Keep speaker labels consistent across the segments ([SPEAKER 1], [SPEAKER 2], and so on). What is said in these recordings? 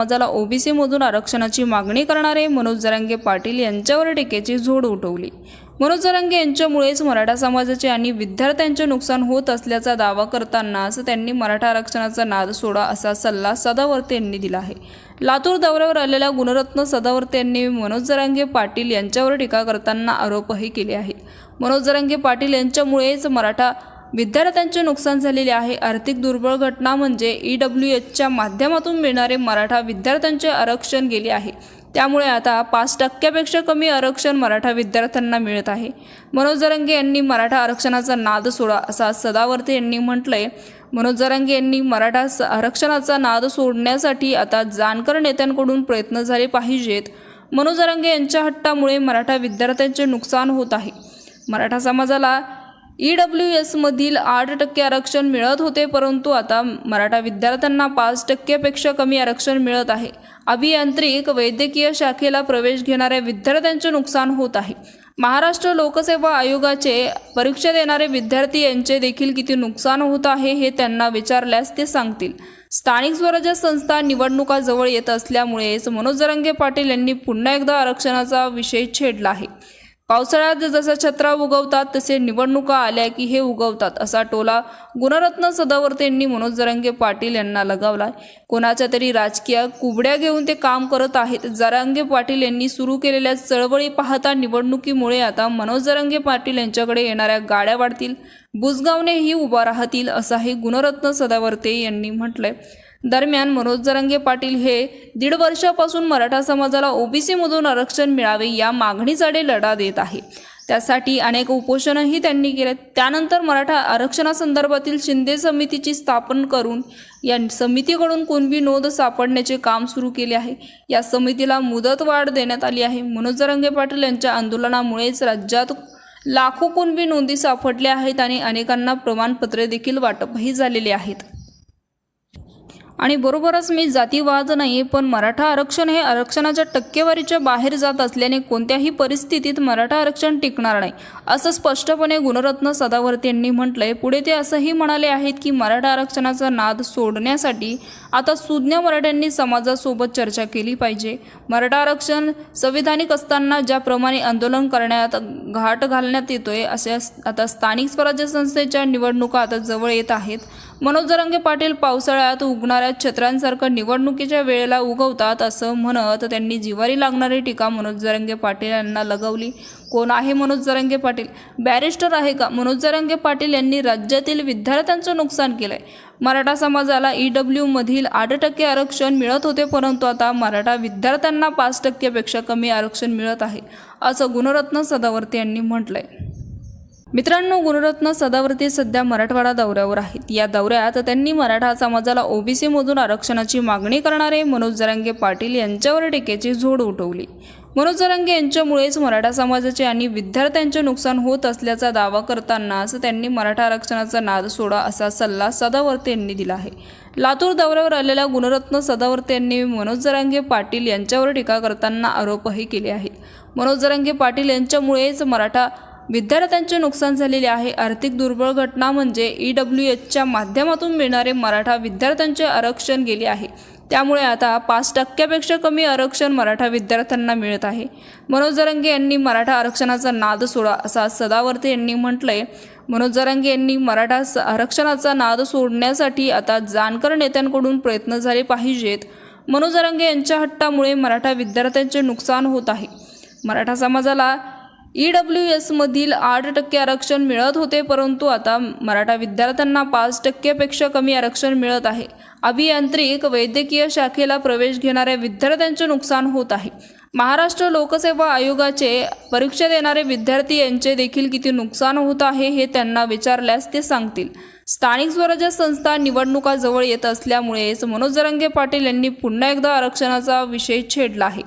[SPEAKER 1] समाजाला ओबीसीमधून आरक्षणाची मागणी करणारे मनोज जरांगे पाटील यांच्यावर टीकेची झोड उठवली. मनोज जरांगे यांच्यामुळेच मराठा समाजाचे आणि विद्यार्थ्यांचे नुकसान होत असल्याचा दावा करतानाच त्यांनी मराठा आरक्षणाचा नाद सोडा असा सल्ला सदावर्ते यांनी दिला आहे. लातूर दौऱ्यावर आलेल्या गुणरत्न सदावर्ते यांनी मनोज जरांगे पाटील यांच्यावर टीका करताना आरोपही केले आहेत. मनोज जरांगे पाटील यांच्यामुळेच मराठा विद्यार्थ्यांचे नुकसान झालेले आहे. आर्थिक दुर्बळ घटना म्हणजे ई डब्ल्यू एचच्या माध्यमातून मिळणारे मराठा विद्यार्थ्यांचे आरक्षण गेले आहे. त्यामुळे आता पाच टक्क्यापेक्षा कमी आरक्षण मराठा विद्यार्थ्यांना मिळत आहे. मनोज जरंगे यांनी मराठा आरक्षणाचा नाद सोडा असा सदावर्ते यांनी म्हटलंय. मनोज जरांगे यांनी मराठा स- आरक्षणाचा नाद सोडण्यासाठी आता जाणकार नेत्यांकडून प्रयत्न झाले पाहिजेत. मनोज जरांगे यांच्या हट्टामुळे मराठा विद्यार्थ्यांचे नुकसान होत आहे. मराठा समाजाला ई डब्ल्यू एसमधील आठ टक्के आरक्षण मिळत होते परंतु आता मराठा विद्यार्थ्यांना पाच टक्क्यापेक्षा कमी आरक्षण मिळत आहे. अभियांत्रिक वैद्यकीय शाखेला प्रवेश घेणाऱ्या विद्यार्थ्यांचे नुकसान होत आहे. महाराष्ट्र लोकसेवा आयोगाचे परीक्षा देणारे विद्यार्थी यांचे देखील किती नुकसान होत आहे हे त्यांना विचारल्यास ते सांगतील. स्थानिक स्वराज्य संस्था निवडणुका जवळ येत असल्यामुळेच मनोज जरंगे पाटील यांनी पुन्हा एकदा आरक्षणाचा विषय छेडला आहे. पावसाळ्यात जसं छत्रा उगवतात तसे निवडणुका आल्या की हे उगवतात असा टोला गुणरत्न सदावर्ते यांनी मनोज जरांगे पाटील यांना लगावलाय कोणाच्या तरी राजकीय कुबड्या घेऊन ते काम करत आहेत जरांगे पाटील यांनी सुरू केलेल्या चळवळी पाहता निवडणुकीमुळे आता मनोज जरांगे पाटील यांच्याकडे येणाऱ्या गाड्या वाढतील बुजगावनेही उभा राहतील असाही गुणरत्न सदावर्ते यांनी म्हटलंय. दरम्यान मनोज जरंगे पाटील हे दीड वर्षापासून मराठा समाजाला ओबीसीमधून आरक्षण मिळावे या मागणीसाठी लढा देत आहे. त्यासाठी अनेक उपोषणही त्यांनी केले त्यानंतर मराठा आरक्षणासंदर्भातील शिंदे समितीची स्थापन करून या समितीकडून कुणबी नोंद सापडण्याचे काम सुरू केले आहे. या समितीला मुदतवाढ देण्यात आली आहे. मनोज जरंगे पाटील यांच्या आंदोलनामुळेच राज्यात लाखो कुणबी नोंदी सापडल्या आहेत आणि अनेकांना प्रमाणपत्रे देखील वाटपही झालेली आहेत. आणि बरोबरच मी जातीवाद नाही पण मराठा आरक्षण हे आरक्षणाच्या टक्केवारीच्या बाहेर जात असल्याने कोणत्याही परिस्थितीत मराठा आरक्षण टिकणार नाही असं स्पष्टपणे गुणरत्न सदावर्ते यांनी म्हटलंय. पुढे ते असंही म्हणाले आहेत की मराठा आरक्षणाचा नाद सोडण्यासाठी आता सुज्ञ मराठ्यांनी समाजासोबत चर्चा केली पाहिजे. मराठा आरक्षण संविधानिक असताना ज्याप्रमाणे आंदोलन करण्यात घाट घालण्यात येतोय असे आता स्थानिक स्वराज्य संस्थेच्या निवडणुका आता जवळ येत आहेत. मनोज जरांगे पाटील पावसाळ्यात उगणाऱ्या छत्रांसारखं निवडणुकीच्या वेळेला उगवतात असं म्हणत त्यांनी जिवारी लागणारी टीका मनोज जरंगे पाटील यांना लगवली. कोण आहे मनोज जरंगे पाटील? बॅरिस्टर आहे का? मनोज जरंगे पाटील यांनी राज्यातील विद्यार्थ्यांचं नुकसान केलं आहे मराठा समाजाला ई डब्ल्यूमधील आठ टक्के आरक्षण मिळत होते परंतु आता मराठा विद्यार्थ्यांना पाच टक्क्यापेक्षा कमी आरक्षण मिळत आहे असं गुणरत्न सदावर्ते यांनी म्हटलं आहे मित्रांनो गुणरत्न सदावर्ती सध्या मराठवाडा दौऱ्यावर आहेत. या दौऱ्यात त्यांनी मराठा समाजाला ओबीसीमधून आरक्षणाची मागणी करणारे मनोज जरांगे पाटील यांच्यावर टीकेची झोड उठवली. मनोज जरांगे यांच्यामुळेच मराठा समाजाचे आणि विद्यार्थ्यांचे नुकसान होत असल्याचा दावा करतानाच त्यांनी मराठा आरक्षणाचा नाद सोडा असा सल्ला सदावर्ते यांनी दिला आहे. लातूर दौऱ्यावर आलेल्या गुणरत्न सदावर्ते यांनी मनोज जरांगे पाटील यांच्यावर टीका करताना आरोपही केले आहेत. मनोज जरांगे पाटील यांच्यामुळेच मराठा विद्यार्थ्यांचे नुकसान झालेले आहे. आर्थिक दुर्बळ घटना म्हणजे ई डब्ल्यू एचच्या माध्यमातून मिळणारे मराठा विद्यार्थ्यांचे आरक्षण गेले आहे. त्यामुळे आता पाच टक्क्यापेक्षा कमी आरक्षण मराठा विद्यार्थ्यांना मिळत आहे. मनोज जरंगे यांनी मराठा आरक्षणाचा नाद सोडा असा सदावर्ते यांनी म्हटलंय. मनोज जरांगे यांनी मराठा स- आरक्षणाचा नाद सोडण्यासाठी आता जाणकार नेत्यांकडून प्रयत्न झाले पाहिजेत. मनोज जरांगे यांच्या हट्टामुळे मराठा विद्यार्थ्यांचे नुकसान होत आहे. मराठा समाजाला ई डब्ल्यू एसमधील आठ टक्के आरक्षण मिळत होते परंतु आता मराठा विद्यार्थ्यांना पाच टक्क्यापेक्षा कमी आरक्षण मिळत आहे. अभियांत्रिक वैद्यकीय शाखेला प्रवेश घेणाऱ्या विद्यार्थ्यांचे नुकसान होत आहे. महाराष्ट्र लोकसेवा आयोगाचे परीक्षा देणारे विद्यार्थी यांचे देखील किती नुकसान होत आहे हे त्यांना विचारल्यास ते सांगतील. स्थानिक स्वराज्य संस्था निवडणुका जवळ येत असल्यामुळेच मनोज जरंगे पाटील यांनी पुन्हा एकदा आरक्षणाचा विषय छेडला आहे.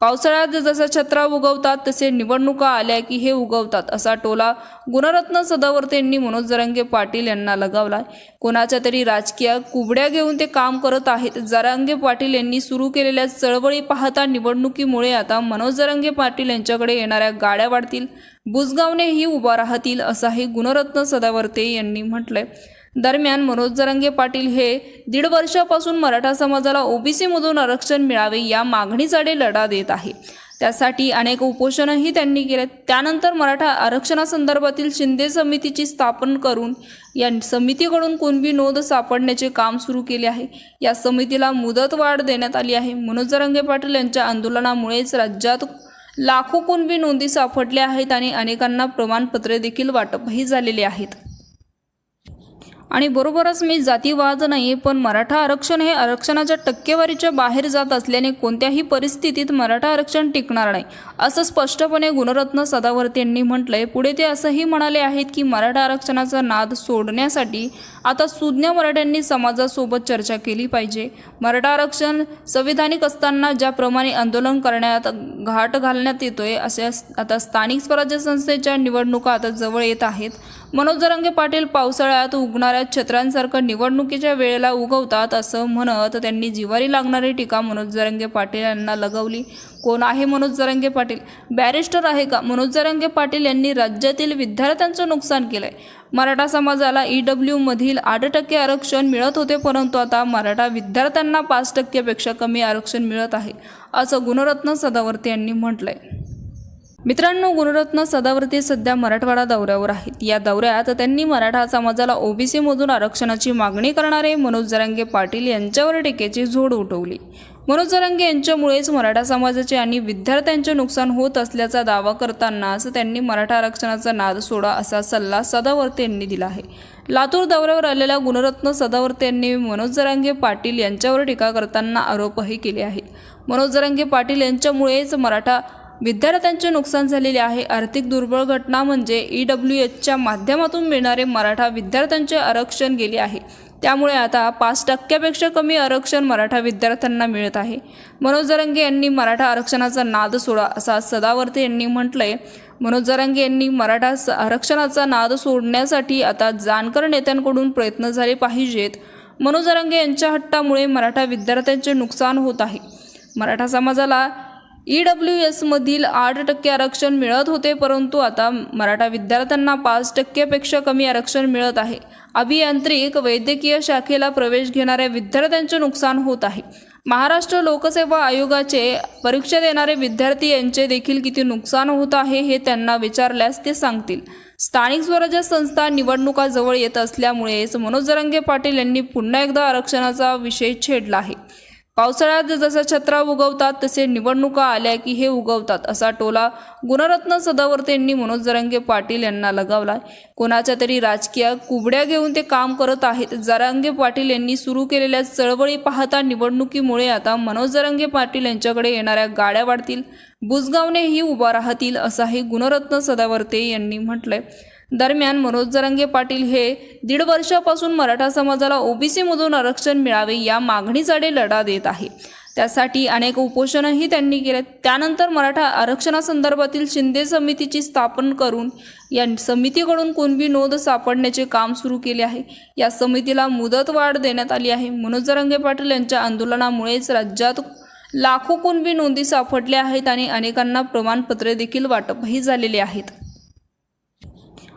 [SPEAKER 1] पावसाळ्यात जसं छत्रा उगवतात तसे निवडणुका आल्या की हे उगवतात असा टोला गुणरत्न सदावर्ते यांनी मनोज जरांगे पाटील यांना लगावलाय. कोणाच्या तरी राजकीय कुबड्या घेऊन ते काम करत आहेत जरांगे पाटील यांनी सुरू केलेल्या चळवळी पाहता निवडणुकीमुळे आता मनोज जरांगे पाटील यांच्याकडे येणाऱ्या गाड्या वाढतील बुजगावनेही उभा राहतील असाही गुणरत्न सदावर्ते यांनी म्हटलंय. दरम्यान मनोज जरंगे पाटील हे दीड वर्षापासून मराठा समाजाला ओबीसीमधून आरक्षण मिळावे या मागणीसाठी लढा देत आहे. त्यासाठी अनेक उपोषणही त्यांनी केले. त्यानंतर मराठा आरक्षणासंदर्भातील शिंदे समितीची स्थापन करून या समितीकडून कुणबी नोंद सापडण्याचे काम सुरू केले आहे. या समितीला मुदतवाढ देण्यात आली आहे. मनोज जरंगे पाटील यांच्या आंदोलनामुळेच राज्यात लाखो कुणबी नोंदी सापडल्या आहेत आणि अनेकांना प्रमाणपत्रे देखील वाटपही झालेले आहेत. आणि बरोबरच मी जातीवाद नाही पण मराठा आरक्षण हे आरक्षणाच्या टक्केवारीच्या बाहेर जात असल्याने कोणत्याही परिस्थितीत मराठा आरक्षण टिकणार नाही असं स्पष्टपणे गुणरत्न सदावर्ती यांनी म्हटलंय. पुढे ते असंही म्हणाले आहेत की मराठा आरक्षणाचा नाद सोडण्यासाठी आता सुज्ञ मराठ्यांनी समाजासोबत चर्चा केली पाहिजे. मराठा आरक्षण संविधानिक असताना ज्याप्रमाणे आंदोलन करण्यात घाट घालण्यात येतोय अशा आता स्थानिक स्वराज्य संस्थेच्या निवडणुका आता जवळ येत आहेत. मनोज जरंगे पाटील पावसाळ्यात उगणाऱ्या छत्रांसारखं निवडणुकीच्या वेळेला उगवतात असं म्हणत त्यांनी जिवारी लागणारी टीका मनोज जरंगे पाटील यांना लगवली. कोण आहे मनोज जरंगे पाटील? बॅरिस्टर आहे का? मनोज जरंगे पाटील यांनी राज्यातील विद्यार्थ्यांचं नुकसान केलंय. मराठा समाजाला ई डब्ल्यूमधील आठ टक्के आरक्षण मिळत होते परंतु आता मराठा विद्यार्थ्यांना पाच टक्क्यापेक्षा कमी आरक्षण मिळत आहे असं गुणरत्न सदावर्ती यांनी म्हटलं आहे मित्रांनो गुणरत्न सदावर्ती सध्या मराठवाडा दौऱ्यावर आहेत. या दौऱ्यात त्यांनी मराठा समाजाला ओबीसीमधून आरक्षणाची मागणी करणारे मनोज जरांगे पाटील यांच्यावर टीकेची झोड उठवली. मनोज जरांगे यांच्यामुळेच मराठा समाजाचे आणि विद्यार्थ्यांचे नुकसान होत असल्याचा दावा करतानाच त्यांनी मराठा आरक्षणाचा नाद सोडा असा सल्ला सदावर्ते यांनी दिला आहे. लातूर दौऱ्यावर आलेल्या गुणरत्न सदावर्ते यांनी मनोज जरांगे पाटील यांच्यावर टीका करताना आरोपही केले आहेत. मनोज जरांगे पाटील यांच्यामुळेच मराठा विद्यार्थ्यांचे नुकसान झालेले आहे. आर्थिक दुर्बळ घटना म्हणजे ई डब्ल्यू एचच्या माध्यमातून मिळणारे मराठा विद्यार्थ्यांचे आरक्षण गेले आहे. त्यामुळे आता पाच टक्क्यापेक्षा कमी आरक्षण मराठा विद्यार्थ्यांना मिळत आहे. मनोज जरंगे यांनी मराठा आरक्षणाचा नाद सोडा असा सदावर्ते यांनी म्हटलंय. मनोज जरांगे यांनी मराठा स- आरक्षणाचा नाद सोडण्यासाठी आता जाणकार नेत्यांकडून प्रयत्न झाले पाहिजेत. मनोज जरांगे यांच्या हट्टामुळे मराठा विद्यार्थ्यांचे नुकसान होत आहे. मराठा समाजाला ई डब्ल्यू एसमधील आठ टक्के आरक्षण मिळत होते परंतु आता मराठा विद्यार्थ्यांना पाच टक्क्यापेक्षा कमी आरक्षण मिळत आहे. अभियांत्रिक वैद्यकीय शाखेला प्रवेश घेणाऱ्या विद्यार्थ्यांचे नुकसान होत आहे. महाराष्ट्र लोकसेवा आयोगाचे परीक्षा देणारे विद्यार्थी यांचे देखील किती नुकसान होत आहे हे त्यांना विचारल्यास ते सांगतील. स्थानिक स्वराज्य संस्था निवडणुका जवळ येत असल्यामुळेच मनोज जरांगे पाटील यांनी पुन्हा एकदा आरक्षणाचा विषय छेडला आहे. पावसाळ्यात जसा छत्रा उगवतात तसे निवडणुका आल्या की हे उगवतात असा टोला गुणरत्न सदावर्ते यांनी मनोज जरांगे पाटील यांना लगावलाय कोणाच्या तरी राजकीय कुबड्या घेऊन ते काम करत आहेत जरांगे पाटील यांनी सुरू केलेल्या चळवळी पाहता निवडणुकीमुळे आता मनोज जरांगे पाटील यांच्याकडे येणाऱ्या गाड्या वाढतील बुजगावनेही उभा राहतील असाही गुणरत्न सदावर्ते यांनी म्हटलंय. दरम्यान मनोज जरंगे पाटील हे दीड वर्षापासून मराठा समाजाला ओबीसीमधून आरक्षण मिळावे या मागणीसाठी लढा देत आहे. त्यासाठी अनेक उपोषणही त्यांनी केले. त्यानंतर मराठा आरक्षणासंदर्भातील शिंदे समितीची स्थापन करून या समितीकडून कुणबी नोंद सापडण्याचे काम सुरू केले आहे. या समितीला मुदतवाढ देण्यात आली आहे. मनोज जरंगे पाटील यांच्या आंदोलनामुळेच राज्यात लाखो कुणबी नोंदी सापडल्या आहेत आणि अनेकांना प्रमाणपत्रे देखील वाटपही झालेले आहेत.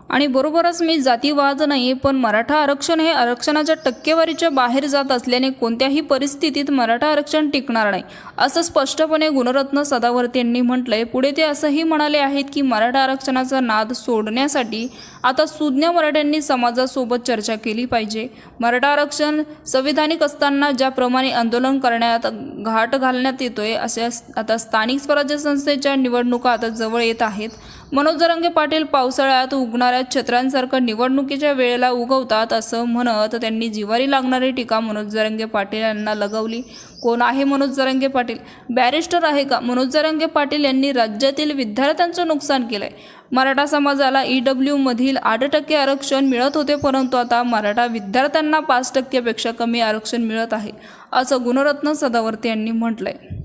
[SPEAKER 1] आणि बरोबरच मी जातीवाद नाही पण मराठा आरक्षण हे आरक्षणाच्या टक्केवारीच्या बाहेर जात असल्याने कोणत्याही परिस्थितीत मराठा आरक्षण टिकणार नाही असं स्पष्टपणे गुणरत्न सदावर्ते यांनी म्हटलंय. पुढे ते असंही म्हणाले आहेत की मराठा आरक्षणाचा नाद सोडण्यासाठी आता सुज्ञ मराठ्यांनी समाजासोबत चर्चा केली पाहिजे. मराठा आरक्षण संविधानिक असताना ज्याप्रमाणे आंदोलन करण्यात घाट घालण्यात येतोय अशा आता स्थानिक स्वराज्य संस्थेच्या निवडणुका आता जवळ येत आहेत. मनोजजरंगे पाटील पावसाळ्यात उगणाऱ्या छत्रांसारखं निवडणुकीच्या वेळेला उगवतात असं म्हणत त्यांनी जिवारी लागणारी टीका मनोज जरांगे पाटील यांना लगवली. कोण आहे मनोज जरांगे पाटील? बॅरिस्टर आहे का? मनोज जरांगे पाटील यांनी राज्यातील विद्यार्थ्यांचं नुकसान केलं आहे मराठा समाजाला ई डब्ल्यूमधील आठ टक्के आरक्षण मिळत होते परंतु आता मराठा विद्यार्थ्यांना पाच टक्क्यापेक्षा कमी आरक्षण मिळत आहे असं गुणरत्न सदावर्ते यांनी म्हटलं आहे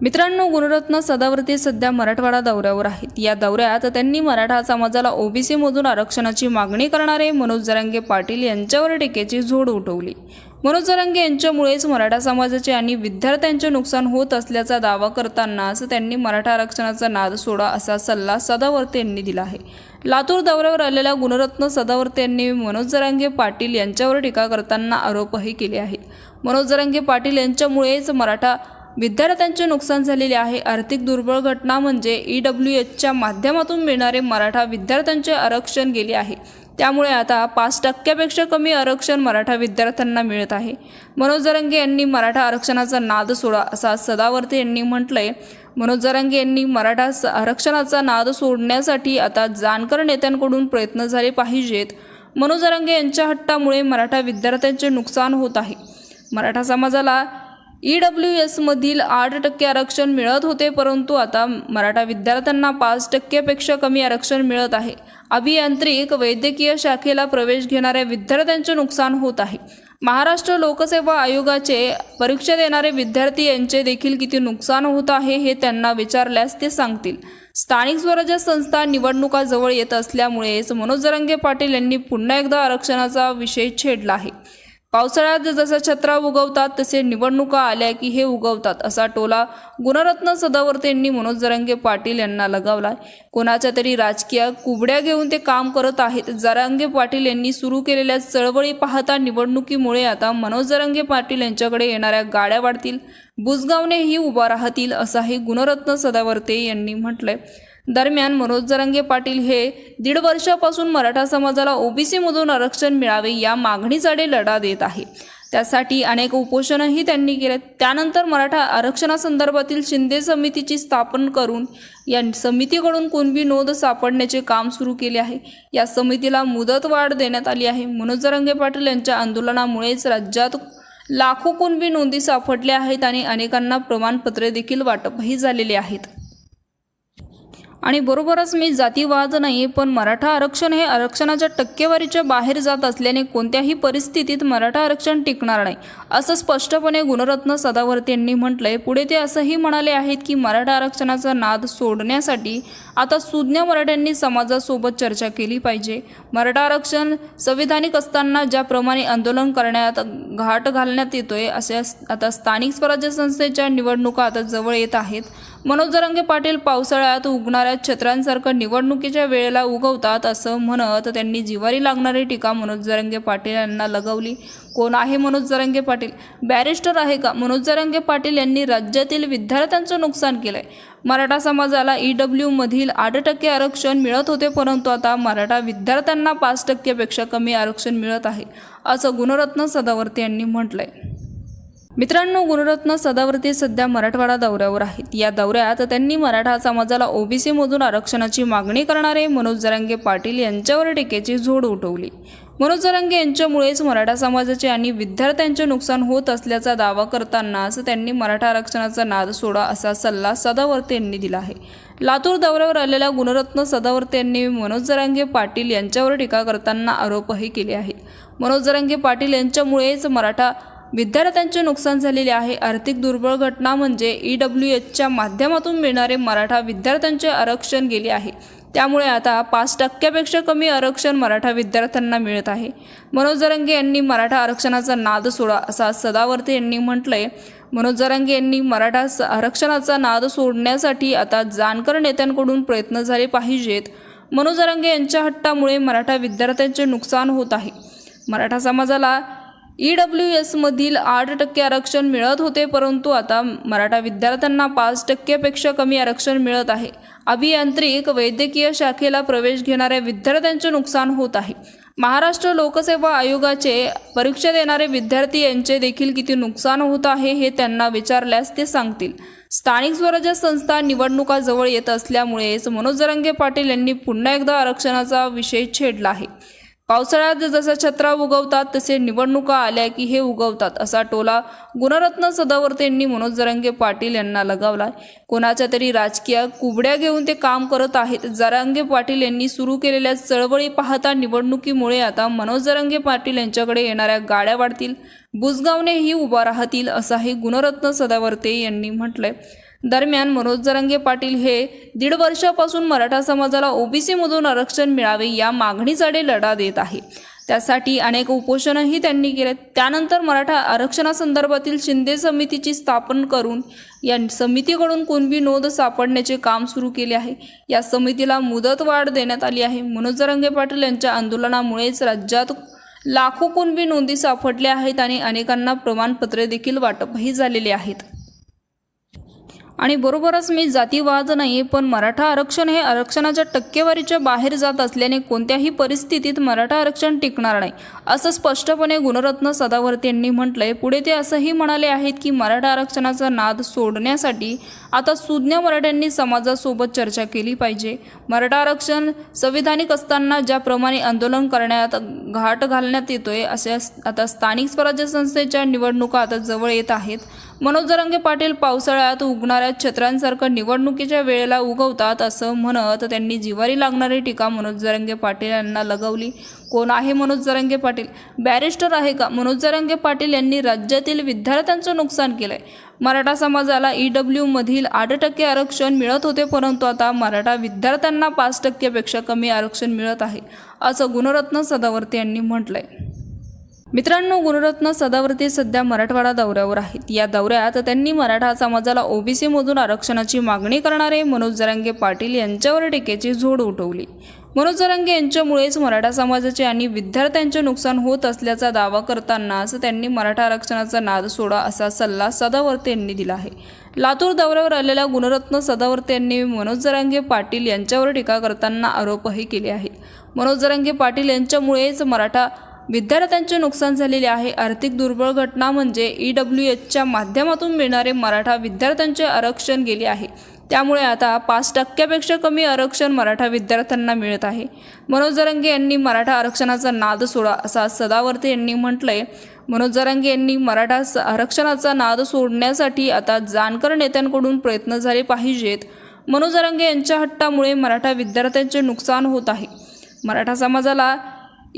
[SPEAKER 1] मित्रांनो गुणरत्न सदावर्ती सध्या मराठवाडा दौऱ्यावर आहेत. या दौऱ्यात त्यांनी मराठा समाजाला ओबीसीमधून आरक्षणाची मागणी करणारे मनोज जरांगे पाटील यांच्यावर टीकेची झोड उठवली. मनोज जरांगे यांच्यामुळेच मराठा समाजाचे आणि विद्यार्थ्यांचे नुकसान होत असल्याचा दावा करतानाच त्यांनी मराठा आरक्षणाचा नाद सोडा असा सल्ला सदावर्ते यांनी दिला आहे. लातूर दौऱ्यावर आलेल्या गुणरत्न सदावर्ते यांनी मनोज जरांगे पाटील यांच्यावर टीका करताना आरोपही केले आहेत. मनोज जरांगे पाटील यांच्यामुळेच मराठा विद्यार्थ्यांचे नुकसान झालेले आहे. आर्थिक दुर्बळ घटना म्हणजे ई डब्ल्यू एचच्या माध्यमातून मिळणारे मराठा विद्यार्थ्यांचे आरक्षण गेले आहे. त्यामुळे आता पाच टक्क्यापेक्षा कमी आरक्षण मराठा विद्यार्थ्यांना मिळत आहे. मनोज जरंगे यांनी मराठा आरक्षणाचा नाद सोडा असा सदावर्ते यांनी म्हटलंय. मनोज जरांगे यांनी मराठा स- आरक्षणाचा नाद सोडण्यासाठी आता जाणकार नेत्यांकडून प्रयत्न झाले पाहिजेत. मनोज जरांगे यांच्या हट्टामुळे मराठा विद्यार्थ्यांचे नुकसान होत आहे. मराठा समाजाला ई डब्ल्यू एसमधील आठ टक्के आरक्षण मिळत होते परंतु आता मराठा विद्यार्थ्यांना पाच टक्क्यापेक्षा कमी आरक्षण मिळत आहे. अभियांत्रिक वैद्यकीय शाखेला प्रवेश घेणाऱ्या विद्यार्थ्यांचे नुकसान होत आहे. महाराष्ट्र लोकसेवा आयोगाचे परीक्षा देणारे विद्यार्थी यांचे देखील किती नुकसान होत आहे हे त्यांना विचारल्यास ते सांगतील. स्थानिक स्वराज्य संस्था निवडणुका जवळ येत असल्यामुळेच मनोज जरंगे पाटील यांनी पुन्हा एकदा आरक्षणाचा विषय छेडला आहे. पावसाळ्यात जसं छत्रा उगवतात तसे निवडणुका आल्या की हे उगवतात असा टोला गुणरत्न सदावर्ते यांनी मनोज जरांगे पाटील यांना लगावला कोणाच्या तरी राजकीय कुबड्या घेऊन ते काम करत आहेत जरांगे पाटील यांनी सुरू केलेल्या चळवळी पाहता निवडणुकीमुळे आता मनोज जरांगे पाटील यांच्याकडे येणाऱ्या गाड्या वाढतील बुजगावनेही उभा राहतील असाही गुणरत्न सदावर्ते यांनी म्हटलंय. दरम्यान मनोज जरांगे पाटील हे दीड वर्षापासून मराठा समाजाला ओबीसीमधून आरक्षण मिळावे या मागणीसाठी लढा देत आहे. त्यासाठी अनेक उपोषणही त्यांनी केले त्यानंतर मराठा आरक्षणासंदर्भातील शिंदे समितीची स्थापन करून या समितीकडून कुणबी नोंद सापडण्याचे काम सुरू केले आहे. या समितीला मुदतवाढ देण्यात आली आहे. मनोज जरांगे पाटील यांच्या आंदोलनामुळेच राज्यात लाखो कुणबी नोंदी सापडल्या आहेत आणि अनेकांना प्रमाणपत्रे देखील वाटपही झालेले आहेत. आणि बरोबरच मी जातीवाद नाही पण मराठा आरक्षण हे आरक्षणाच्या टक्केवारीच्या बाहेर जात असल्याने कोणत्याही परिस्थितीत मराठा आरक्षण टिकणार नाही असं स्पष्टपणे गुणरत्न सदावर्ती यांनी म्हटलंय. पुढे ते असंही म्हणाले आहेत की मराठा आरक्षणाचा नाद सोडण्यासाठी आता सुज्ञ मराठ्यांनी समाजासोबत चर्चा केली पाहिजे. मराठा आरक्षण संविधानिक असताना ज्याप्रमाणे आंदोलन करण्यात घाट घालण्यात येतोय अशा आता स्थानिक स्वराज्य संस्थेच्या निवडणुका आता जवळ येत आहेत. मनोजरंगे पाटील पावसाळ्यात उगणाऱ्या छत्रांसारखं निवडणुकीच्या वेळेला उगवतात असं म्हणत त्यांनी जिवारी लागणारी टीका मनोज जरंगे पाटील यांना लगावली. कोण आहे मनोज जरंगे पाटील? बॅरिस्टर आहे का? मनोज जरंगे पाटील यांनी राज्यातील विद्यार्थ्यांचं नुकसान केलं आहे मराठा समाजाला ई डब्ल्यूमधील आठ टक्के आरक्षण मिळत होते परंतु आता मराठा विद्यार्थ्यांना पाच टक्क्यापेक्षा कमी आरक्षण मिळत आहे असं गुणरत्न सदावर्ते यांनी म्हटलंय. मित्रांनो गुणरत्न सदावर्ती सध्या मराठवाडा दौऱ्यावर आहेत. या दौऱ्यात त्यांनी मराठा समाजाला ओबीसीमधून आरक्षणाची मागणी करणारे मनोज जरांगे पाटील यांच्यावर टीकेची झोड उठवली. मनोज जरांगे यांच्यामुळेच मराठा समाजाचे आणि विद्यार्थ्यांचे नुकसान होत असल्याचा दावा करतानाच त्यांनी मराठा आरक्षणाचा नाद सोडा असा सल्ला सदावर्ते यांनी दिला आहे. लातूर दौऱ्यावर आलेल्या गुणरत्न सदावर्ते यांनी मनोज जरांगे पाटील यांच्यावर टीका करताना आरोपही केले आहेत. मनोज जरांगे पाटील यांच्यामुळेच मराठा विद्यार्थ्यांचे नुकसान झालेले आहे. आर्थिक दुर्बळ घटना म्हणजे ई डब्ल्यू एचच्या माध्यमातून मिळणारे मराठा विद्यार्थ्यांचे आरक्षण गेले आहे. त्यामुळे आता पाच टक्क्यापेक्षा कमी आरक्षण मराठा विद्यार्थ्यांना मिळत आहे. मनोज जरंगे यांनी मराठा आरक्षणाचा नाद सोडा असा सदावर्ते यांनी म्हटलंय. मनोज जरांगे यांनी मराठा आरक्षणाचा नाद सोडण्यासाठी आता जाणकार नेत्यांकडून प्रयत्न झाले पाहिजेत. मनोज जरांगे यांच्या हट्टामुळे मराठा विद्यार्थ्यांचे नुकसान होत आहे. मराठा समाजाला ई डब्ल्यू एसमधील आठ टक्के आरक्षण मिळत होते परंतु आता मराठा विद्यार्थ्यांना पाच टक्क्यापेक्षा कमी आरक्षण मिळत आहे. अभियांत्रिक वैद्यकीय शाखेला प्रवेश घेणाऱ्या विद्यार्थ्यांचे नुकसान होत आहे. महाराष्ट्र लोकसेवा आयोगाचे परीक्षा देणारे विद्यार्थी यांचे देखील किती नुकसान होत आहे हे त्यांना विचारल्यास ते सांगतील. स्थानिक स्वराज्य संस्था निवडणुका जवळ येत असल्यामुळेच मनोजरंगे पाटील यांनी पुन्हा एकदा आरक्षणाचा विषय छेडला आहे. पावसाळ्यात जसं छत्रा उगवतात तसे निवडणुका आल्या की हे उगवतात असा टोला गुणरत्न सदावर्ते यांनी मनोज जरांगे पाटील यांना लगावला कोणाच्या तरी राजकीय कुबड्या घेऊन ते काम करत आहेत जरांगे पाटील यांनी सुरू केलेल्या चळवळी पाहता निवडणुकीमुळे आता मनोज जरांगे पाटील यांच्याकडे येणाऱ्या गाड्या वाढतील बुजगावनेही उभा राहतील असाही गुणरत्न सदावर्ते यांनी म्हटलंय. दरम्यान मनोज जरंगे पाटील हे दीड वर्षापासून मराठा समाजाला ओबीसीमधून आरक्षण मिळावे या मागणीसाठी लढा देत आहे. त्यासाठी अनेक उपोषणही त्यांनी केले. त्यानंतर मराठा आरक्षणासंदर्भातील शिंदे समितीची स्थापन करून या समितीकडून कुणबी नोंद सापडण्याचे काम सुरू केले आहे. या समितीला मुदतवाढ देण्यात आली आहे. मनोज जरंगे पाटील यांच्या आंदोलनामुळेच राज्यात लाखो कुणबी नोंदी सापडल्या आहेत आणि अनेकांना प्रमाणपत्रे देखील वाटपही झालेले आहेत. आणि बरोबरच मी जातीवाद नाही पण मराठा आरक्षण हे आरक्षणाच्या टक्केवारीच्या बाहेर जात असल्याने कोणत्याही परिस्थितीत मराठा आरक्षण टिकणार नाही असं स्पष्टपणे गुणरत्न सदावर्ती यांनी म्हटलंय. पुढे ते असंही म्हणाले आहेत की मराठा आरक्षणाचा नाद सोडण्यासाठी आता सुज्ञ मराठ्यांनी समाजासोबत चर्चा केली पाहिजे. मराठा आरक्षण संविधानिक असताना ज्याप्रमाणे आंदोलन करण्यात घाट घालण्यात येतोय अशा आता स्थानिक स्वराज्य संस्थेच्या निवडणुका आता जवळ येत आहेत. मनोज जरांगे पाटील पावसाळ्यात उगणाऱ्या छत्रांसारखं निवडणुकीच्या वेळेला उगवतात असं म्हणत त्यांनी जिवारी लागणारी टीका मनोज जरांगे पाटील यांना लगवली. कोण आहे मनोज जरांगे पाटील? बॅरिस्टर आहे का? मनोज जरांगे पाटील यांनी राज्यातील विद्यार्थ्यांचं नुकसान केलं आहे मराठा समाजाला ई डब्ल्यूमधील आठ टक्के आरक्षण मिळत होते परंतु आता मराठा विद्यार्थ्यांना पाच टक्केपेक्षा कमी आरक्षण मिळत आहे असं गुणरत्न सदावर्ती यांनी म्हटलं आहे मित्रांनो गुणरत्न सदावर्ती सध्या मराठवाडा दौऱ्यावर आहेत. या दौऱ्यात त्यांनी मराठा समाजाला ओबीसीमधून आरक्षणाची मागणी करणारे मनोज जरांगे पाटील यांच्यावर टीकेची झोड उठवली. मनोज जरांगे यांच्यामुळेच मराठा समाजाचे आणि विद्यार्थ्यांचे नुकसान होत असल्याचा दावा करतानाच त्यांनी मराठा आरक्षणाचा नाद सोडा असा सल्ला सदावर्ते यांनी दिला आहे. लातूर दौऱ्यावर आलेल्या गुणरत्न सदावर्ते यांनी मनोज जरांगे पाटील यांच्यावर टीका करताना आरोपही केले आहेत. मनोज जरांगे पाटील यांच्यामुळेच मराठा विद्यार्थ्यांचे नुकसान झालेले आहे. आर्थिक दुर्बळ घटना म्हणजे ई डब्ल्यू एचच्या माध्यमातून मिळणारे मराठा विद्यार्थ्यांचे आरक्षण गेले आहे. त्यामुळे आता पाच टक्क्यापेक्षा कमी आरक्षण मराठा विद्यार्थ्यांना मिळत आहे. मनोज जरंगे यांनी मराठा आरक्षणाचा नाद सोडा असा सदावर्ते यांनी म्हटलंय. मनोज जरांगे यांनी मराठा स- आरक्षणाचा नाद सोडण्यासाठी आता जाणकार नेत्यांकडून प्रयत्न झाले पाहिजेत. मनोज जरांगे यांच्या हट्टामुळे मराठा विद्यार्थ्यांचे नुकसान होत आहे. मराठा समाजाला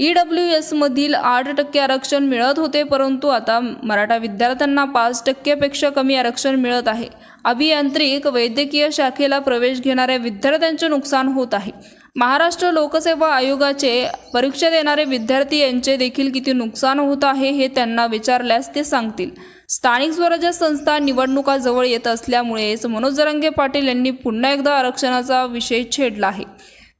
[SPEAKER 1] ई डब्ल्यू एसमधील आठ टक्के आरक्षण मिळत होते परंतु आता मराठा विद्यार्थ्यांना पाच टक्क्यापेक्षा कमी आरक्षण मिळत आहे. अभियांत्रिक वैद्यकीय शाखेला प्रवेश घेणाऱ्या विद्यार्थ्यांचे नुकसान होत आहे. महाराष्ट्र लोकसेवा आयोगाचे परीक्षा देणारे विद्यार्थी यांचे देखील किती नुकसान होत आहे हे त्यांना विचारल्यास ते सांगतील. स्थानिक स्वराज्य संस्था निवडणुका जवळ येत असल्यामुळेच मनोज जरांगे पाटील यांनी पुन्हा एकदा आरक्षणाचा विषय छेडला आहे.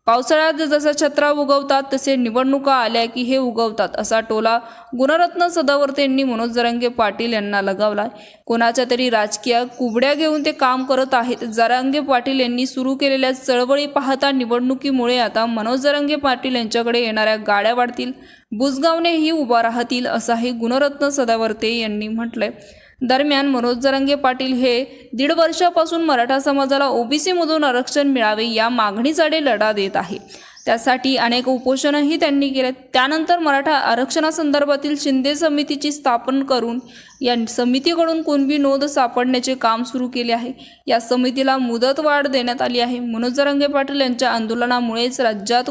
[SPEAKER 1] पावसाळ्यात जसं छत्रा उगवतात तसे निवडणुका आल्या की हे उगवतात असा टोला गुणरत्न सदावर्ते यांनी मनोज जरांगे पाटील यांना लगावलाय कोणाच्या तरी राजकीय कुबड्या घेऊन ते काम करत आहेत जरांगे पाटील यांनी सुरू केलेल्या चळवळी पाहता निवडणुकीमुळे आता मनोज जरांगे पाटील यांच्याकडे येणाऱ्या गाड्या वाढतील बुजगावनेही उभा राहतील असाही गुणरत्न सदावर्ते यांनी म्हटलंय. दरम्यान मनोज जरंगे पाटील हे दीड वर्षापासून मराठा समाजाला ओबीसीमधून आरक्षण मिळावे या मागणीसाठी लढा देत आहे. त्यासाठी अनेक उपोषणही त्यांनी केले त्यानंतर मराठा आरक्षणासंदर्भातील शिंदे समितीची स्थापन करून या समितीकडून कुणबी नोंद सापडण्याचे काम सुरू केले आहे. या समितीला मुदतवाढ देण्यात आली आहे. मनोज जरंगे पाटील यांच्या आंदोलनामुळेच राज्यात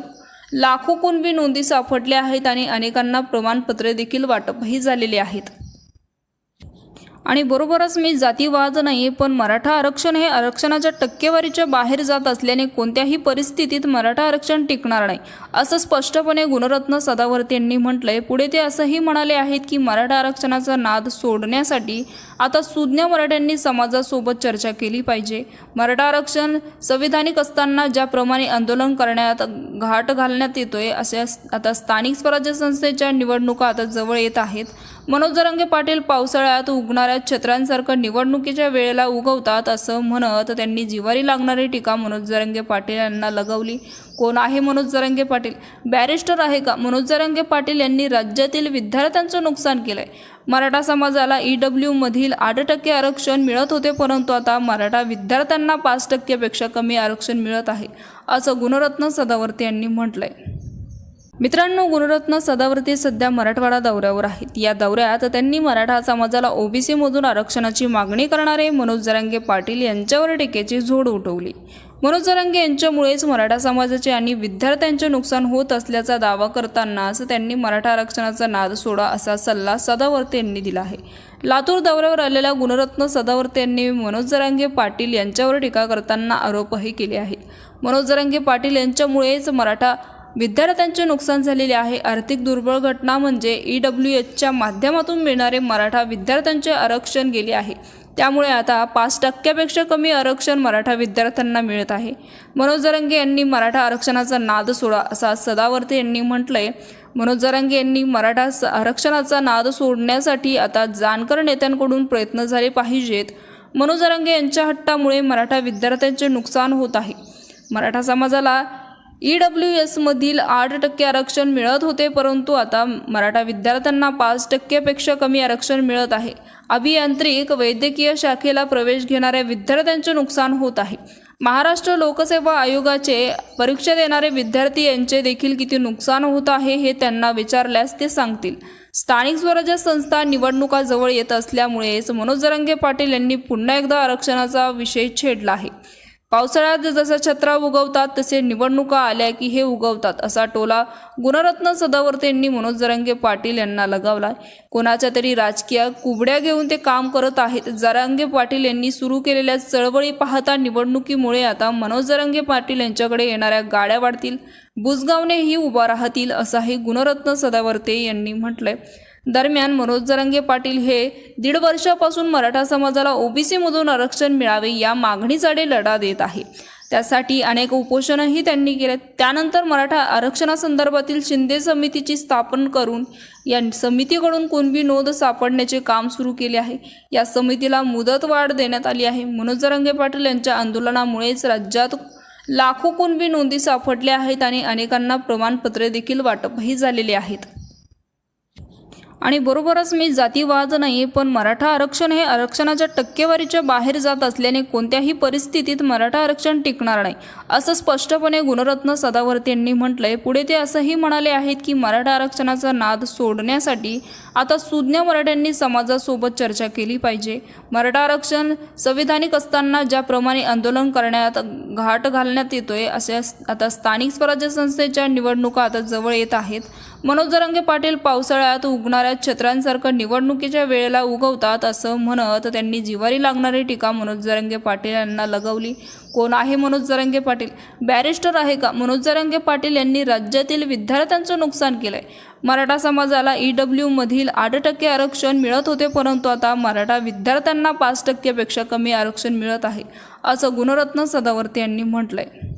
[SPEAKER 1] लाखो कुणबी नोंदी सापडल्या आहेत आणि अनेकांना प्रमाणपत्रे देखील वाटपही झालेले आहेत. आणि बरोबरच मी जातीवाद नाही पण मराठा आरक्षण हे आरक्षणाच्या टक्केवारीच्या बाहेर जात असल्याने कोणत्याही परिस्थितीत मराठा आरक्षण टिकणार नाही असं स्पष्टपणे गुणरत्न सदावर्ती यांनी म्हटलंय. पुढे ते असंही म्हणाले आहेत की मराठा आरक्षणाचा नाद सोडण्यासाठी आता सुज्ञ मराठ्यांनी समाजासोबत चर्चा केली पाहिजे. मराठा आरक्षण संविधानिक असताना ज्याप्रमाणे आंदोलन करण्यात घाट घालण्यात येतोय अशा आता स्थानिक स्वराज्य संस्थेच्या निवडणुका आता जवळ येत आहेत. मनोजरंगे पाटील पावसाळ्यात उगणाऱ्या छत्रांसारखं निवडणुकीच्या वेळेला उगवतात असं म्हणत त्यांनी जिवारी लागणारी टीका मनोज जरंगे पाटील यांना लगवली. कोण आहे मनोज जरांगे पाटील? बॅरिस्टर आहे का? मनोज जरांगे पाटील यांनी राज्यातील विद्यार्थ्यांचं नुकसान केलं आहे मराठा समाजाला ई डब्ल्यूमधील आठ टक्के आरक्षण मिळत होते परंतु आता मराठा विद्यार्थ्यांना पाच टक्केपेक्षा कमी आरक्षण मिळत आहे असं गुणरत्न सदावर्ती यांनी म्हटलंय. मित्रांनो गुणरत्न सदावर्ती सध्या मराठवाडा दौऱ्यावर आहेत. या दौऱ्यात त्यांनी मराठा समाजाला ओबीसीमधून आरक्षणाची मागणी करणारे मनोज जरांगे पाटील यांच्यावर टीकेची झोड उठवली. मनोज जरांगे यांच्यामुळेच मराठा समाजाचे आणि विद्यार्थ्यांचे नुकसान होत असल्याचा दावा करतानाच त्यांनी मराठा आरक्षणाचा नाद सोडा असा सल्ला सदावर्ते यांनी दिला आहे. लातूर दौऱ्यावर आलेल्या गुणरत्न सदावर्ते यांनी मनोज जरांगे पाटील यांच्यावर टीका करताना आरोपही केले आहेत. मनोज जरांगे पाटील यांच्यामुळेच मराठा विद्यार्थ्यांचे नुकसान झालेले आहे. आर्थिक दुर्बळ घटना म्हणजे ई डब्ल्यू एचच्या माध्यमातून मिळणारे मराठा विद्यार्थ्यांचे आरक्षण गेले आहे. त्यामुळे आता पाच टक्क्यापेक्षा कमी आरक्षण मराठा विद्यार्थ्यांना मिळत आहे. मनोज जरंगे यांनी मराठा आरक्षणाचा नाद सोडा असा सदावर्ते यांनी म्हटलंय. मनोज जरांगे यांनी मराठा स- आरक्षणाचा नाद सोडण्यासाठी आता जाणकार नेत्यांकडून प्रयत्न झाले पाहिजेत. मनोज जरांगे यांच्या हट्टामुळे मराठा विद्यार्थ्यांचे नुकसान होत आहे. मराठा समाजाला ई डब्ल्यू एसमधील आठ टक्के आरक्षण मिळत होते परंतु आता मराठा विद्यार्थ्यांना पाच टक्क्यापेक्षा कमी आरक्षण मिळत आहे. अभियांत्रिक वैद्यकीय शाखेला प्रवेश घेणाऱ्या विद्यार्थ्यांचे नुकसान होत आहे. महाराष्ट्र लोकसेवा आयोगाचे परीक्षा देणारे विद्यार्थी यांचे देखील किती नुकसान होत आहे हे त्यांना विचारल्यास ते सांगतील. स्थानिक स्वराज्य संस्था निवडणुका जवळ येत असल्यामुळेच मनोज जरंगे पाटील यांनी पुन्हा एकदा आरक्षणाचा विषय छेडला आहे. पावसाळ्यात जसं छत्रा उगवतात तसे निवडणुका आल्या की हे उगवतात असा टोला गुणरत्न सदावर्ते यांनी मनोज जरांगे पाटील यांना लगावला कोणाच्या तरी राजकीय कुबड्या घेऊन ते काम करत आहेत. जरांगे पाटील यांनी सुरू केलेल्या चळवळी पाहता निवडणुकीमुळे आता मनोज जरांगे पाटील यांच्याकडे येणाऱ्या गाड्या वाढतील. बुजगावनेही उभा राहतील असाही गुणरत्न सदावर्ते यांनी म्हटलंय. दरम्यान मनोज जरंगे पाटील हे दीड वर्षापासून मराठा समाजाला ओबीसीमधून आरक्षण मिळावे या मागणीसाठी लढा देत आहे. त्यासाठी अनेक उपोषणही त्यांनी केले. त्यानंतर मराठा आरक्षणासंदर्भातील शिंदे समितीची स्थापन करून या समितीकडून कुणबी नोंद सापडण्याचे काम सुरू केले आहे. या समितीला मुदतवाढ देण्यात आली आहे. मनोज जरंगे पाटील यांच्या आंदोलनामुळेच राज्यात लाखो कुणबी नोंदी सापडल्या आहेत आणि अनेकांना प्रमाणपत्रे देखील वाटपही झालेले आहेत. आणि बरोबरच मी जातीवाद नाही पण मराठा आरक्षण हे आरक्षणाच्या टक्केवारीच्या बाहेर जात असल्याने कोणत्याही परिस्थितीत मराठा आरक्षण टिकणार नाही असं स्पष्टपणे गुणरत्न सदावर्ते यांनी म्हटलंय. पुढे ते असंही म्हणाले आहेत की मराठा आरक्षणाचा नाद सोडण्यासाठी आता सुज्ञ मराठ्यांनी समाजासोबत चर्चा केली पाहिजे. मराठा आरक्षण संविधानिक असताना ज्याप्रमाणे आंदोलन करण्यात घाट घालण्यात येतोय अशा आता स्थानिक स्वराज्य संस्थेच्या निवडणुका आता जवळ येत आहेत. मनोज जरंगे पाटील पावसाळ्यात उगणाऱ्या छत्रांसारखं निवडणुकीच्या वेळेला उगवतात असं म्हणत त्यांनी जिवारी लागणारी टीका मनोज जरंगे पाटील यांना लगवली. कोण आहे मनोज जरंगे पाटील? बॅरिस्टर आहे का? मनोज जरंगे पाटील यांनी राज्यातील विद्यार्थ्यांचं नुकसान केलं आहे मराठा समाजाला ई डब्ल्यूमधील आठ टक्के आरक्षण मिळत होते परंतु आता मराठा विद्यार्थ्यांना पाच टक्क्यापेक्षा कमी आरक्षण मिळत आहे असं गुणरत्न सदावर्ते यांनी म्हटलं आहे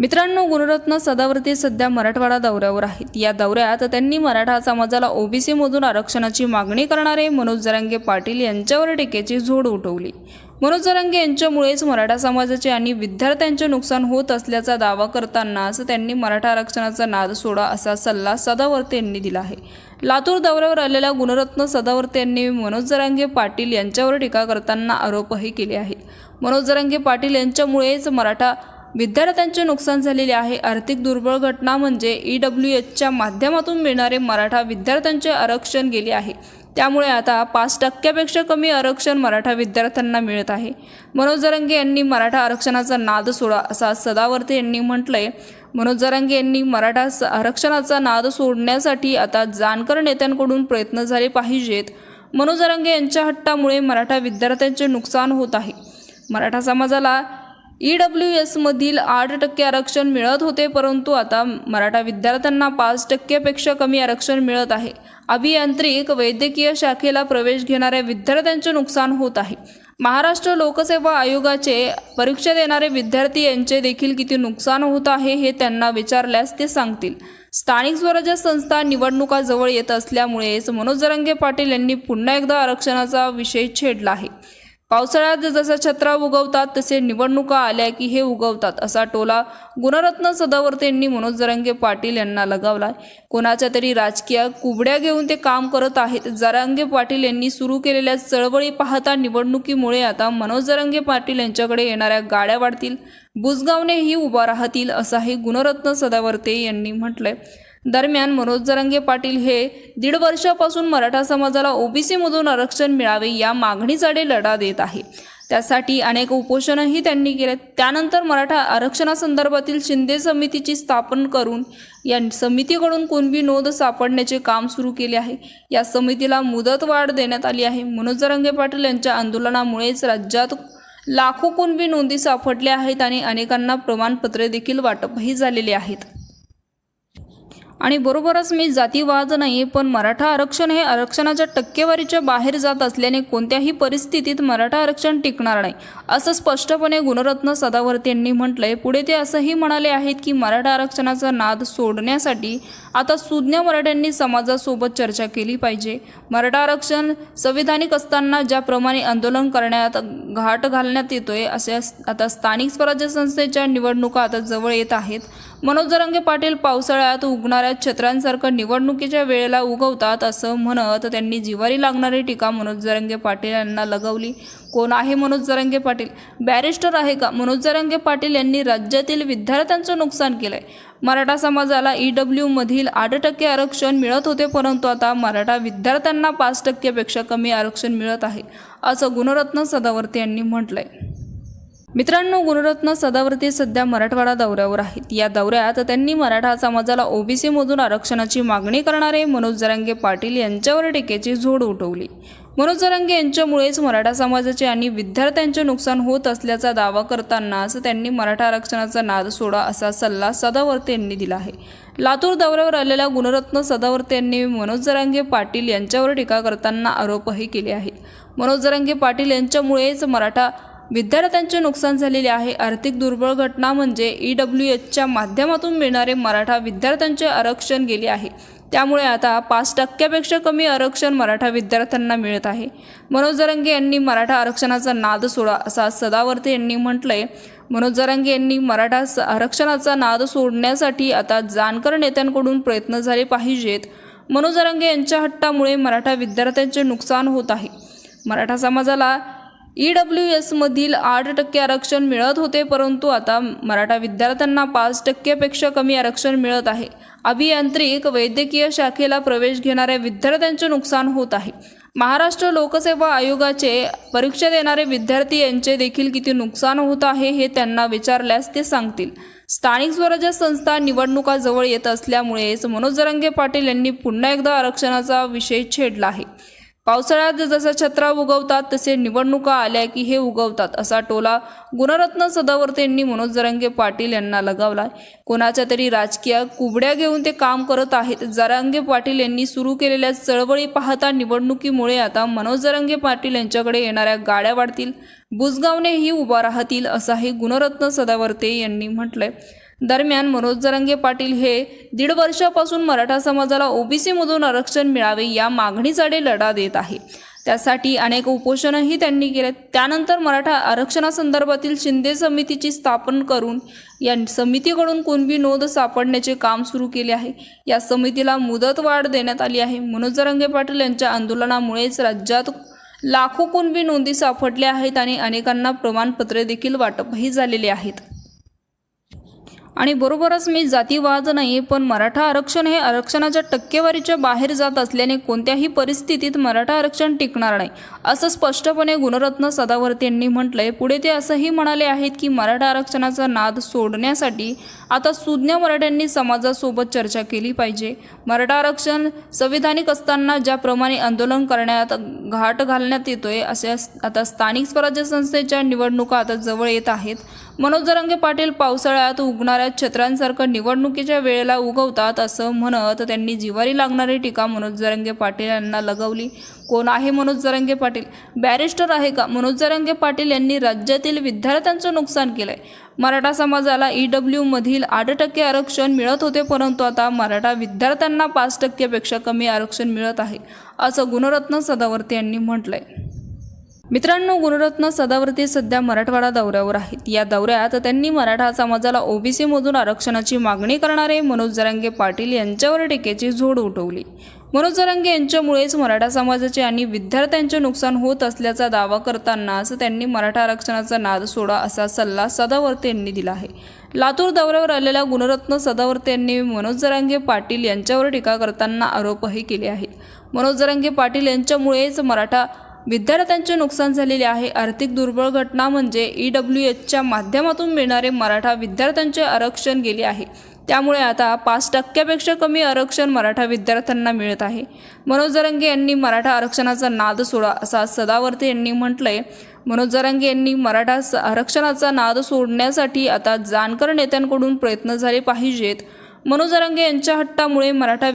[SPEAKER 1] मित्रांनो गुणरत्न सदावर्ती सध्या मराठवाडा दौऱ्यावर आहेत. या दौऱ्यात त्यांनी मराठा समाजाला ओबीसीमधून आरक्षणाची मागणी करणारे मनोज जरांगे पाटील यांच्यावर टीकेची झोड उठवली. मनोज जरांगे यांच्यामुळेच मराठा समाजाचे आणि विद्यार्थ्यांचे नुकसान होत असल्याचा दावा करतानाच त्यांनी मराठा आरक्षणाचा नाद सोडा असा सल्ला सदावर्ते यांनी दिला आहे. लातूर दौऱ्यावर आलेल्या गुणरत्न सदावर्ते यांनी मनोज जरांगे पाटील यांच्यावर टीका करताना आरोपही केले आहेत. मनोज जरांगे पाटील यांच्यामुळेच मराठा विद्यार्थ्यांचे नुकसान झालेले आहे. आर्थिक दुर्बळ घटना म्हणजे ई डब्ल्यू एचच्या माध्यमातून मिळणारे मराठा विद्यार्थ्यांचे आरक्षण गेले आहे. त्यामुळे आता पाच टक्क्यापेक्षा कमी आरक्षण मराठा विद्यार्थ्यांना मिळत आहे. मनोज जरंगे यांनी मराठा आरक्षणाचा नाद सोडा असा सदावर्ते यांनी म्हटलंय. मनोज जरांगे यांनी मराठा स- आरक्षणाचा नाद सोडण्यासाठी आता जाणकार नेत्यांकडून प्रयत्न झाले पाहिजेत. मनोज जरांगे यांच्या हट्टामुळे मराठा विद्यार्थ्यांचे नुकसान होत आहे. मराठा समाजाला ई डब्ल्यू एसमधील आठ टक्के आरक्षण मिळत होते परंतु आता मराठा विद्यार्थ्यांना पाच टक्क्यापेक्षा कमी आरक्षण मिळत आहे. अभियांत्रिक वैद्यकीय शाखेला प्रवेश घेणाऱ्या विद्यार्थ्यांचे नुकसान होत आहे. महाराष्ट्र लोकसेवा आयोगाचे परीक्षा देणारे विद्यार्थी यांचे देखील किती नुकसान होत आहे हे त्यांना विचारल्यास ते सांगतील. स्थानिक स्वराज्य संस्था निवडणुका जवळ येत असल्यामुळेच मनोज जरंगे पाटील यांनी पुन्हा एकदा आरक्षणाचा विषय छेडला आहे. पावसाळ्यात जसा छत्रा उगवतात तसे निवडणुका आल्या की हे उगवतात असा टोला गुणरत्न सदावर्ते यांनी मनोज जरांगे पाटील यांना लगावलाय. कोणाच्या तरी राजकीय कुबड्या घेऊन ते काम करत आहेत जरांगे पाटील यांनी सुरू केलेल्या चळवळी पाहता निवडणुकीमुळे आता मनोज जरांगे पाटील यांच्याकडे येणाऱ्या गाड्या वाढतील. बुजगावनेही उभा राहतील असाही गुणरत्न सदावर्ते यांनी म्हटलंय. दरम्यान मनोज जरंगे पाटील हे दीड वर्षापासून मराठा समाजाला ओबीसीमधून आरक्षण मिळावे या मागणीसाठी लढा देत आहे. त्यासाठी अनेक उपोषणही त्यांनी केले. त्यानंतर मराठा आरक्षणासंदर्भातील शिंदे समितीची स्थापन करून या समितीकडून कुणबी नोंद सापडण्याचे काम सुरू केले आहे. या समितीला मुदतवाढ देण्यात आली आहे. मनोज जरंगे पाटील यांच्या आंदोलनामुळेच राज्यात लाखो कुणबी नोंदी सापडल्या आहेत आणि अनेकांना प्रमाणपत्रे देखील वाटपही झालेली आहेत. आणि बरोबरच मी जातीवाद नाही पण मराठा आरक्षण हे आरक्षणाच्या टक्केवारीच्या बाहेर जात असल्याने कोणत्याही परिस्थितीत मराठा आरक्षण टिकणार नाही असं स्पष्टपणे गुणरत्न सदावर्ती यांनी म्हटलंय. पुढे ते असंही म्हणाले आहेत की मराठा आरक्षणाचा नाद सोडण्यासाठी आता सुज्ञ मराठ्यांनी समाजासोबत चर्चा केली पाहिजे. मराठा आरक्षण संविधानिक असताना ज्याप्रमाणे आंदोलन करण्यात घाट घालण्यात येतोय असे आता स्थानिक स्वराज्य संस्थेच्या निवडणुका आता जवळ येत आहेत. मनोजरंगे पाटील पावसाळ्यात उगणाऱ्या छत्रांसारखं निवडणुकीच्या वेळेला उगवतात असं म्हणत त्यांनी जिवारी लागणारी टीका मनोज जरंगे पाटील यांना लगवली. कोण आहे मनोज जरंगे पाटील? बॅरिस्टर आहे का? मनोज जरंगे पाटील यांनी राज्यातील विद्यार्थ्यांचं नुकसान केलंय. मराठा समाजाला ई डब्ल्यूमधील आठ टक्के आरक्षण मिळत होते परंतु आता मराठा विद्यार्थ्यांना पाच टक्केपेक्षा कमी आरक्षण मिळत आहे असं गुणरत्न सदावर्ती यांनी म्हटलंय. मित्रांनो गुणरत्न सदावर्ती सध्या मराठवाडा दौऱ्यावर आहेत. या दौऱ्यात त्यांनी मराठा समाजाला ओबीसीमधून आरक्षणाची मागणी करणारे मनोज जरांगे पाटील यांच्यावर टीकेची झोड उठवली. मनोज जरांगे यांच्यामुळेच मराठा समाजाचे आणि विद्यार्थ्यांचे नुकसान होत असल्याचा दावा करतानाच त्यांनी मराठा आरक्षणाचा नाद सोडा असा सल्ला सदावर्ते यांनी दिला आहे. लातूर दौऱ्यावर आलेल्या गुणरत्न सदावर्ते यांनी मनोज जरांगे पाटील यांच्यावर टीका करताना आरोपही केले आहेत. मनोज जरांगे पाटील यांच्यामुळेच मराठा विद्यार्थ्यांचे नुकसान झालेले आहे. आर्थिक दुर्बळ घटना म्हणजे ई डब्ल्यू एचच्या माध्यमातून मिळणारे मराठा विद्यार्थ्यांचे आरक्षण गेले आहे. त्यामुळे आता पाच टक्क्यापेक्षा कमी आरक्षण मराठा विद्यार्थ्यांना मिळत आहे. मनोज जरंगे यांनी मराठा आरक्षणाचा नाद सोडा असा सदावर्ते यांनी म्हटलंय. मनोज जरांगे यांनी मराठा स- आरक्षणाचा नाद सोडण्यासाठी आता जाणकार नेत्यांकडून प्रयत्न झाले पाहिजेत. मनोज जरांगे यांच्या हट्टामुळे मराठा विद्यार्थ्यांचे नुकसान होत आहे. मराठा समाजाला ई डब्ल्यू एसमधील आठ टक्के आरक्षण मिळत होते परंतु आता मराठा विद्यार्थ्यांना पाच टक्केपेक्षा कमी आरक्षण मिळत आहे. अभियांत्रिक वैद्यकीय शाखेला प्रवेश घेणाऱ्या विद्यार्थ्यांचे नुकसान होत आहे. महाराष्ट्र लोकसेवा आयोगाचे परीक्षा देणारे विद्यार्थी यांचे देखील किती नुकसान होत आहे हे त्यांना विचारल्यास ते सांगतील. स्थानिक स्वराज्य संस्था निवडणुका जवळ येत असल्यामुळेच मनोज जरंगे पाटील यांनी पुन्हा एकदा आरक्षणाचा विषय छेडला आहे. पावसाळ्यात जसं छत्रा उगवतात तसे निवडणुका आल्या की हे उगवतात असा टोला गुणरत्न सदावर्ते यांनी मनोज जरांगे पाटील यांना लगावला कोणाच्या तरी राजकीय कुबड्या घेऊन ते काम करत आहेत जरांगे पाटील यांनी सुरू केलेल्या चळवळी पाहता निवडणुकीमुळे आता मनोज जरांगे पाटील यांच्याकडे येणाऱ्या गाड्या वाढतील बुजगावनेही उभा राहतील असाही गुणरत्न सदावर्ते यांनी म्हटलंय. दरम्यान मनोज जरंगे पाटील हे दीड वर्षापासून मराठा समाजाला ओबीसीमधून आरक्षण मिळावे या मागणीसाठी लढा देत आहे. त्यासाठी अनेक उपोषणही त्यांनी केले त्यानंतर मराठा आरक्षणासंदर्भातील शिंदे समितीची स्थापन करून या समितीकडून कुणबी नोंद सापडण्याचे काम सुरू केले आहे. या समितीला मुदतवाढ देण्यात आली आहे. मनोज जरंगे पाटील यांच्या आंदोलनामुळेच राज्यात लाखो कुणबी नोंदी सापडल्या आहेत आणि अनेकांना प्रमाणपत्रे देखील वाटपही झालेले आहेत. आणि बरोबरच मी जातीवाद नाही पण मराठा आरक्षण हे आरक्षणाच्या टक्केवारीच्या बाहेर जात असल्याने कोणत्याही परिस्थितीत मराठा आरक्षण टिकणार नाही असं स्पष्टपणे गुणरत्न सदावर्ती यांनी म्हटलंय. पुढे ते असंही म्हणाले आहेत की मराठा आरक्षणाचा नाद सोडण्यासाठी आता सुज्ञ मराठ्यांनी समाजासोबत चर्चा केली पाहिजे. मराठा आरक्षण संविधानिक असताना ज्याप्रमाणे आंदोलन करण्यात घाट घालण्यात येतोय असे आता स्थानिक स्वराज्य संस्थेच्या निवडणुका आता जवळ येत आहेत. मनोज जरंगे पाटील पावसाळ्यात उगणाऱ्या छत्रांसारखं निवडणुकीच्या वेळेला उगवतात असं म्हणत त्यांनी जिवारी लागणारी टीका मनोज जरंगे पाटील यांना लगवली. कोण आहे मनोज जरंगे पाटील? बॅरिस्टर आहे का? मनोज जरंगे पाटील यांनी राज्यातील विद्यार्थ्यांचं नुकसान केलं आहे मराठा समाजाला ई डब्ल्यूमधील आठ टक्के आरक्षण मिळत होते परंतु आता मराठा विद्यार्थ्यांना पाच टक्केपेक्षा कमी आरक्षण मिळत आहे असं गुणरत्न सदावर्ते यांनी म्हटलं आहे मित्रांनो गुणरत्न सदावर्ती सध्या मराठवाडा दौऱ्यावर आहेत. या दौऱ्यात त्यांनी मराठा समाजाला ओबीसीमधून आरक्षणाची मागणी करणारे मनोज जरांगे पाटील यांच्यावर टीकेची झोड उठवली. मनोज जरांगे यांच्यामुळेच मराठा समाजाचे आणि विद्यार्थ्यांचे नुकसान होत असल्याचा दावा करतानाच त्यांनी मराठा आरक्षणाचा नाद सोडा असा सल्ला सदावर्ते यांनी दिला आहे. लातूर दौऱ्यावर आलेल्या गुणरत्न सदावर्ते यांनी मनोज जरांगे पाटील यांच्यावर टीका करताना आरोपही केले आहेत. मनोज जरांगे पाटील यांच्यामुळेच मराठा विद्यार्थ्यांचे नुकसान झालेले आहे. आर्थिक दुर्बळ घटना म्हणजे ई डब्ल्यू एचच्या माध्यमातून मिळणारे मराठा विद्यार्थ्यांचे आरक्षण गेले आहे. त्यामुळे आता पाच टक्क्यापेक्षा कमी आरक्षण मराठा विद्यार्थ्यांना मिळत आहे. मनोज जरंगे यांनी मराठा आरक्षणाचा नाद सोडा असा सदावर्ते यांनी म्हटलंय. मनोज जरांगे यांनी मराठा स- आरक्षणाचा नाद सोडण्यासाठी आता जाणकार नेत्यांकडून प्रयत्न झाले पाहिजेत. मनोज जरांगे यांच्या हट्टामुळे मराठा